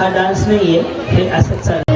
हा डान्स नाही आहे हे असंच चालू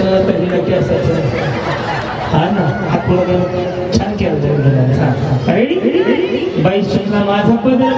असायचं तर हिला असायचं. हा ना हा थोडं छान केलं जाईल बाई सुद्धा माझा बदल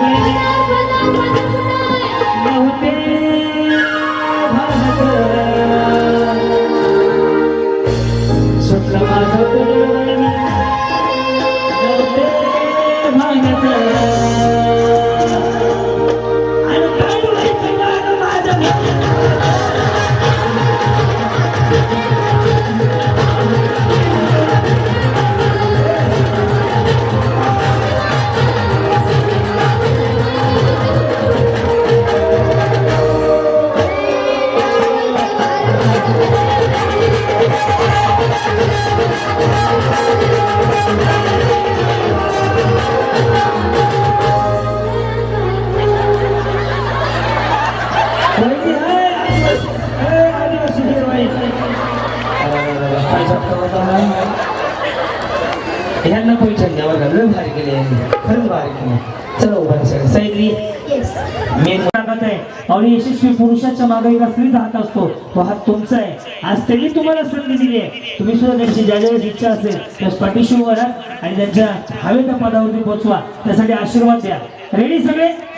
येस आणि यशस्वी पुरुषाच्या मागे एका स्त्री जात असतो. तो हात तुमचा आहे. आज त्यांनी तुम्हाला संधी दिली आहे. तुम्ही सुद्धा त्यांची ज्या ज्यावेळेस इच्छा असेल त्यास पाठीशी उभा आणि त्यांच्या हवेच्या पदावरती पोहोचवा त्यासाठी आशीर्वाद द्या. रेडी सगळे?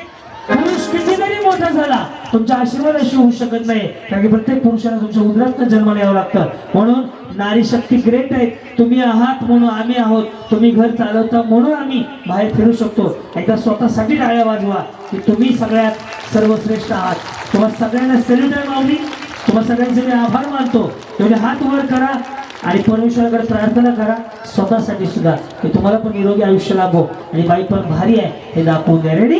पुरुष किती जरी मोठा झाला तुमच्या आशीर्वादाशी होऊ शकत नाही. कारण की प्रत्येक पुरुषाला तुमच्या उदरात जन्माला यावं लागतं. म्हणून नारी शक्ती ग्रेट आहे. तुम्ही आहात म्हणून आम्ही आहोत. तुम्ही घर चालवता म्हणून आम्ही बाहेर फिरू शकतो. एकदा स्वतःसाठी टाळ्या वाजवा की तुम्ही सगळ्यात सर्वश्रेष्ठ आहात. तुम्हाला सगळ्यांना सेल्युटर आहे माऊली तुम्हा सगळ्यांचे मी आभार मानतो. तुम्ही हात वर करा आणि परमेश्वराकडे प्रार्थना करा. स्वतःसाठी सुद्धा. की तुम्हाला पण निरोगी आयुष्य लाभो. आणि बाई पण भारी आहे. हे दाखवून द्या. रेडी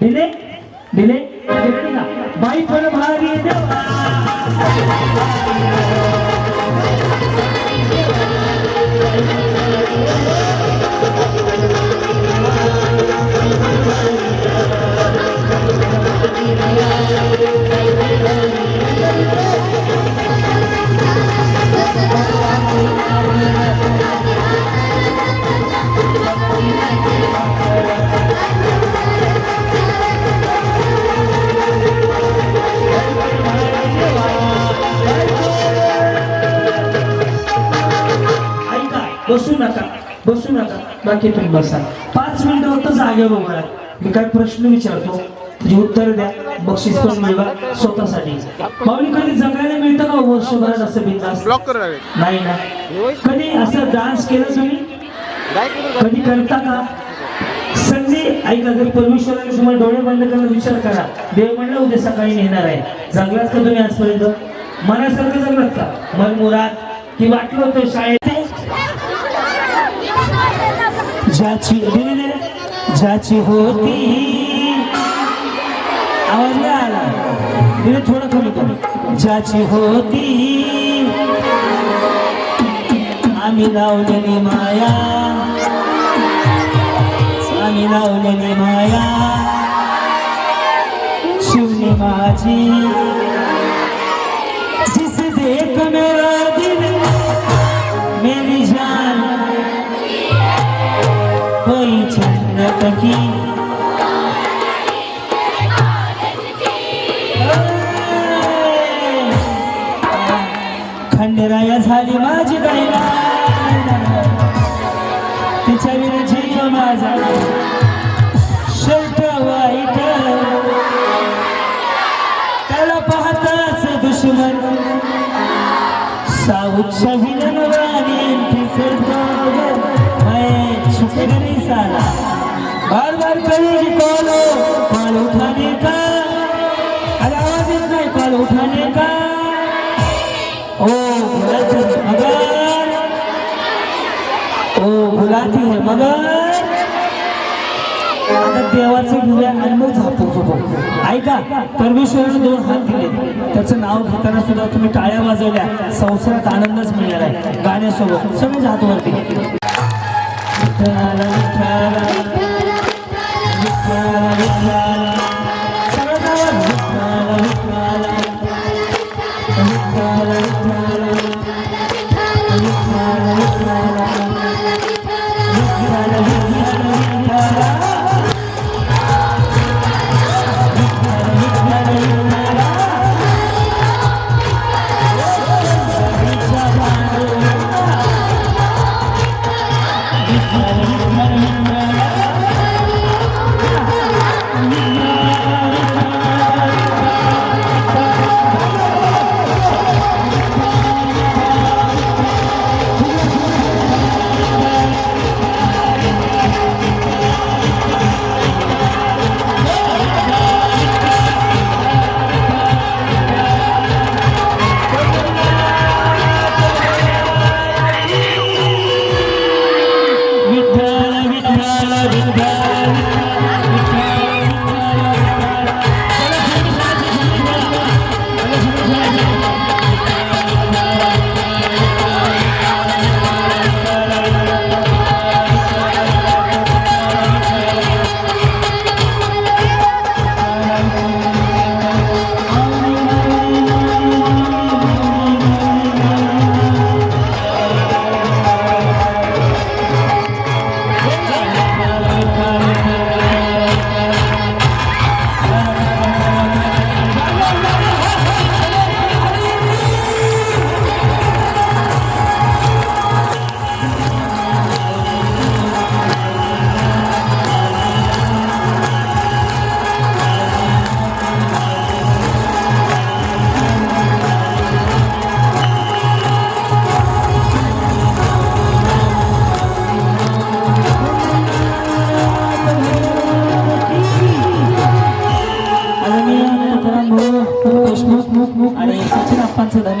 दिले दिले? बाई पण भारी देवा. बसू नका बसू नका बाकी तुम्ही बसा. पाच मिनिटं फक्त जागेवर उभा राहा. मी काय प्रश्न विचारतो? तुझी उत्तर द्या. बक्षीस पण मिळवा स्वतःसाठी. माऊली कधी जगायला मिळतं का वर्षभरात असं बिंदास ब्लॉक कर रहे नाही ना. कधी असं डान्स केलं तुम्ही? कधी करता का? संधी ऐका जर परमेश्वराने तुम्हाला डोळे बंद करून विचार करा. देव म्हणलं उद्या सकाळी नेणार आहे. जगलात का तुम्ही आजपर्यंत? मनासारखं जगलात का? मन मुराद की वाटलं होतं शाळेत. ज्याची दिली दिली. ज्याची होती। आवाज नाही आला। दिले थोडं कमी कमी ज्याची होती। आम्ही लावलेली माया। आम्ही लावलेली माया। शिवने माझी। की खंडेराया झाली माझी गायला तिच्या विना जीव माझा. शेवट वाईट. त्याला पाहताच दुश्मन. साऊच्या विलनवाणी छुपे देवाचं घेऊया आणि झापू ऐका परमेश्वराने दोन हात दिले. त्याचं नाव घेताना सुद्धा तुम्ही टाळ्या वाजवल्या. संसारात आनंदच मिळणार आहे. गाण्यासोबत सगळे हात वरती.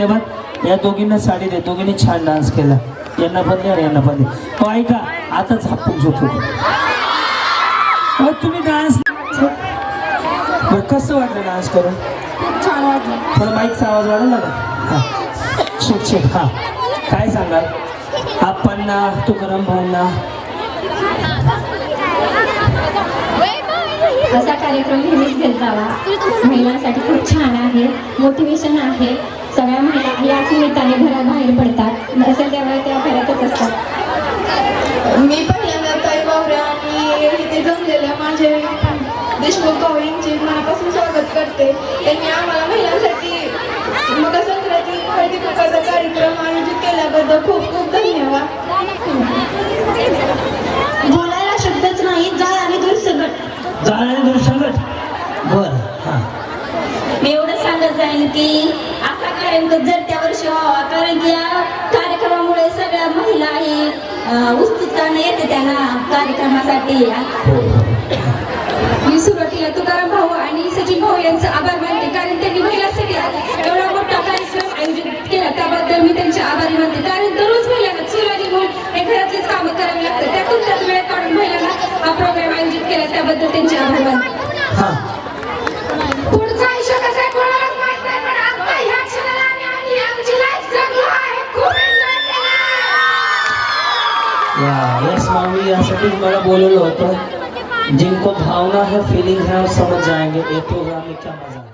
धन्यवाद. या दोघींना साडी दे. दोघींनी छान डान्स केला. यांना पण दे आणि यांना पण दे. हो ऐका आता झापूक झोपू. तुम्ही डान्स कसं वाटलं डान्स करून? खूप छान वाटलं. थोडं माईकचा आवाज वाढवला का हां. शिक शिक हां. काय सांगाल? आप्पांना तुकाराम भाऊंना असा कार्यक्रम नेहमीच घेत जावा. महिलांसाठी खूप छान आहे. मोटिवेशन आहे. सगळ्या महिला याच निमित्ताने घराबाहेर पडतात. नसेल त्यामुळे त्या घरातच असतात. मी पहिल्यांदा ताई बावरे आणि इथे जमलेल्या माझे देशमुख भाऊ यांचे मनापासून स्वागत करते. त्यांनी आम्हाला महिलांसाठी मकर संक्रांती हळदी कुंकाचा कार्यक्रम आयोजित केल्याबद्दल खूप खूप धन्यवाद बोलायला शब्दच नाही जाय आणि दूर सगळं जाण्याने दूर संकट बरं हां मी एवढं सांगत जाईन की असा कार्यक्रम जर त्या वर्षी व्हावा. कारण की या कार्यक्रमामुळे सगळ्या महिला ही उत्सुकताने येते त्यांना कार्यक्रमासाठी. मी सुरुवातीला तुकाराम भाऊ आणि सचिन भाऊ यांचा आभार मानते. कारण त्यांनी महिलांसाठी एवढा मोठा कार्यक्रम आयोजित केला. त्याबद्दल मी त्यांचे आभारी मानते. कारण दररोज महिलांना चुलाजी म्हणून हे घरातलीच कामं करावी लागतात. त्यातून त्यात वेळ काढून महिलांना हा प्रोग्राम आयोजित केला. त्याबद्दल त्यांचे आभार मानते. हां. पुढचं यासाठी मामी मला बोलवलं होतं. जिनको भावना है फीलिंग है वो समझ जाएंगे ये प्रोग्राम में क्या मजा है।